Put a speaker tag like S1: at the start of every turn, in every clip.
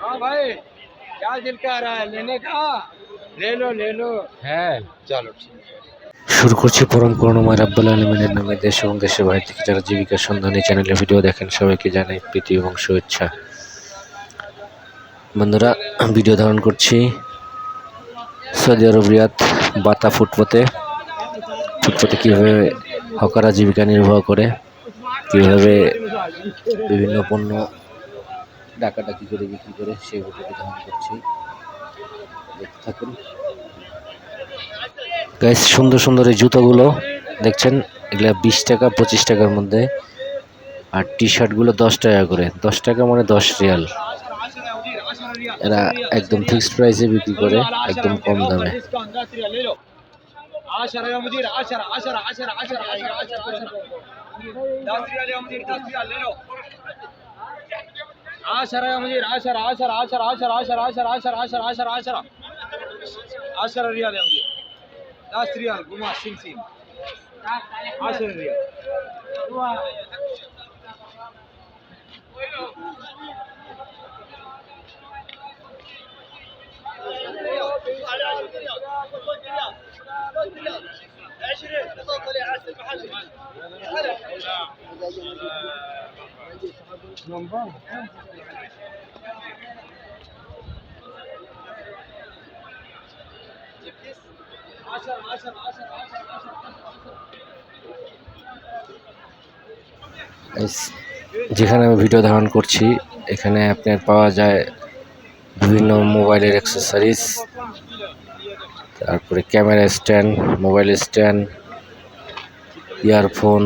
S1: हाँ भाई क्या दिल का रहा है? लेने का? ले लो ले लो।
S2: है।
S1: चलो ठीक है।
S2: শুরু করছি পরম করুণাময় রাব্বুল আলমিনের নামে দেশ এবং দেশের বাইরে থেকে যারা জীবিকার সন্ধানে চ্যানেলে ভিডিও দেখেন, সবাইকে জানাই প্রীতি এবং শুভেচ্ছা। বন্ধুরা ভিডিও ধারণ করছি সৌদি আরব, রিয়াদ, বাতা ফুটপথে ফুটপথে কীভাবে হকারা জীবিকা নির্বাহ করে, কীভাবে বিভিন্ন পণ্য ডাকাডাকি করে বিক্রি করে, সেই ভিডিওটি ধারণ করছি। দেখতে থাকুন। গাইস সুন্দর সুন্দর এই জুতোগুলো দেখছেন এগুলো বিশ টাকা পঁচিশ টাকার মধ্যে আর টি শার্টগুলো দশ টাকা করে দশ টাকা মানে দশ রিয়াল এরা একদম ফিক্সড প্রাইসে বিক্রি করে একদম কম দামে
S1: आशरा या मुझे आशरा आशरा 10 ريال قماش سمسم 10 ريال.
S2: نمبر. যেখানে আমি ভিডিও ধারণ করছি, এখানে আপনার পাওয়া যায় বিভিন্ন মোবাইলের অ্যাক্সেসরিজ তারপরে camera stand mobile stand earphone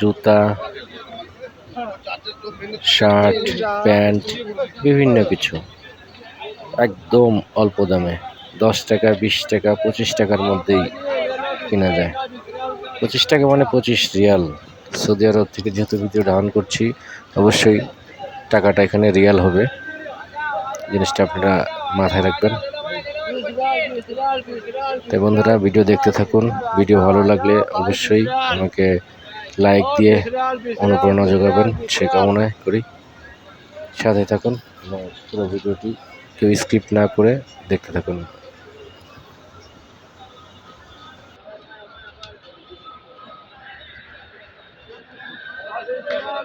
S2: জুতা শার্ট প্যান্ট বিভিন্ন কিছু। একদম অল্প দামে। দশ টাকা, বিশ টাকা, পঁচিশ টাকার মধ্যেই কেনা যায়। পঁচিশ টাকা মানে পঁচিশ রিয়াল। সৌদি আরব থেকে যেহেতু ভিডিও ধারণ করছি, অবশ্যই টাকাটা এখানে রিয়াল হবে। জিনিসটা আপনারা মাথায় রাখবেন। তাই বন্ধুরা ভিডিও দেখতে থাকুন। ভিডিও ভালো লাগলে অবশ্যই আমাকে লাইক দিয়ে অনুপ্রেরণা যোগাবেন সে কামনায় করি। সাথে থাকুন এবং পুরো ভিডিওটি কেউ স্কিপ না করে দেখতে থাকুন।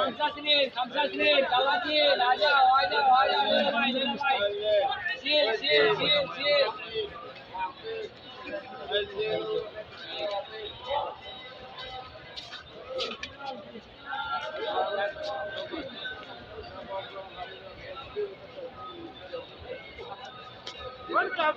S1: సంశాసిని సంశాసిని తలాకి రాజా వాయిదా వాయిదా నిలబాయ్ నిలబాయ్ సీల్ సీల్ సీల్ సీల్ What's up?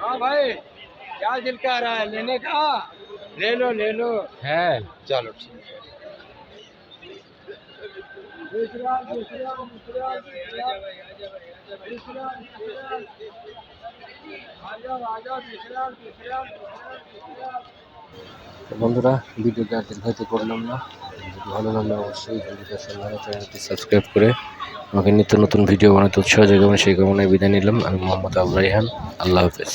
S1: हाँ भाई क्या दिल कह रहा है? लेने का? ले लो ले लो।
S2: है।
S1: चलो ठीक है।
S2: বন্ধুরা ভিডিওটা দীর্ঘায়িত করলাম না ভিডিওটি ভালো লাগলে অবশ্যই ভিডিওটা চ্যানেলটি সাবস্ক্রাইব করে আমাকে নিত্য নতুন ভিডিও বানাতে উৎসাহ জাগাবেন, সেই কামনায় বিদায় নিলাম। আমি মোহাম্মদ আবরাইহান আল্লাহ হাফেজ।